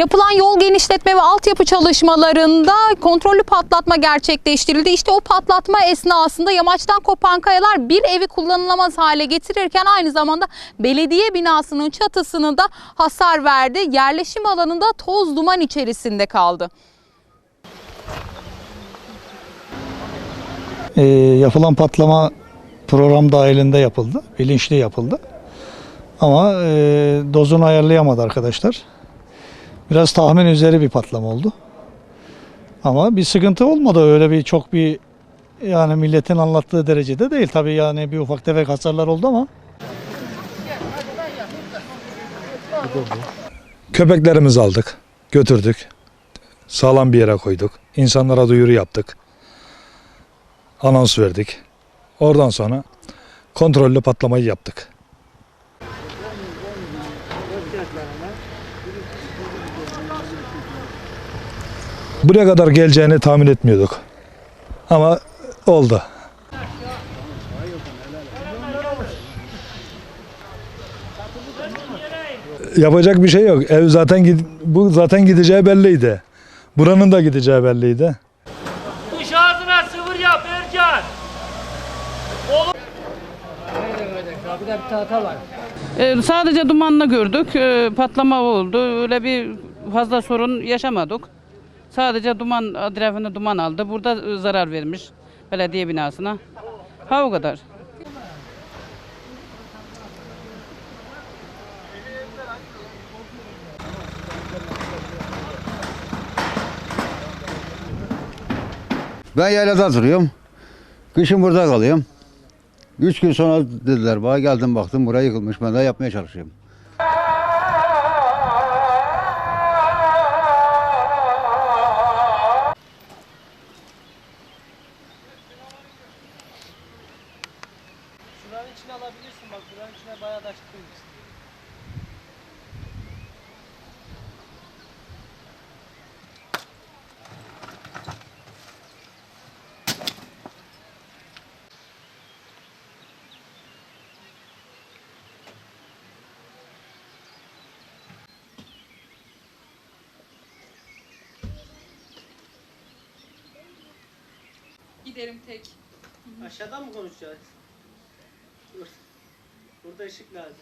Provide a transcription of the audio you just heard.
Yapılan yol genişletme ve altyapı çalışmalarında kontrollü patlatma gerçekleştirildi. İşte o patlatma esnasında yamaçtan kopan kayalar bir evi kullanılamaz hale getirirken aynı zamanda belediye binasının çatısını da hasar verdi. Yerleşim alanında toz duman içerisinde kaldı. Ee, yapılan patlama program dahilinde yapıldı. Bilinçli yapıldı. Ama e, dozunu ayarlayamadı arkadaşlar. Biraz tahmin üzeri bir patlama oldu. Ama bir sıkıntı olmadı. Öyle bir çok bir yani milletin anlattığı derecede değil. Tabii yani bir ufak tefek hasarlar oldu ama Köpeklerimizi aldık, götürdük. Sağlam bir yere koyduk. İnsanlara duyuru yaptık. Anons verdik. Oradan sonra kontrollü patlamayı yaptık. Buraya kadar geleceğini tahmin etmiyorduk. Ama oldu. Yapacak bir şey yok. Ev zaten gid- bu zaten gideceği belliydi. Buranın da gideceği belliydi. Kuş ağzına sıvır yap Ercan. Ee, sadece dumanla gördük. Ee, patlama oldu. Öyle bir fazla sorun yaşamadık. Sadece duman, etrafında duman aldı. Burada e, zarar vermiş belediye binasına. Ha o kadar. Ben yaylada duruyorum. Kışın burada kalıyorum. Üç gün sonra dediler bana geldim baktım buraya yıkılmış. Ben de yapmaya çalışıyorum. Şuranın içine alabilirsin bak buranın içine bayağı da çıkıyorsun. Giderim tek. Aşağıdan mı konuşacağız? Burada ışık lazım.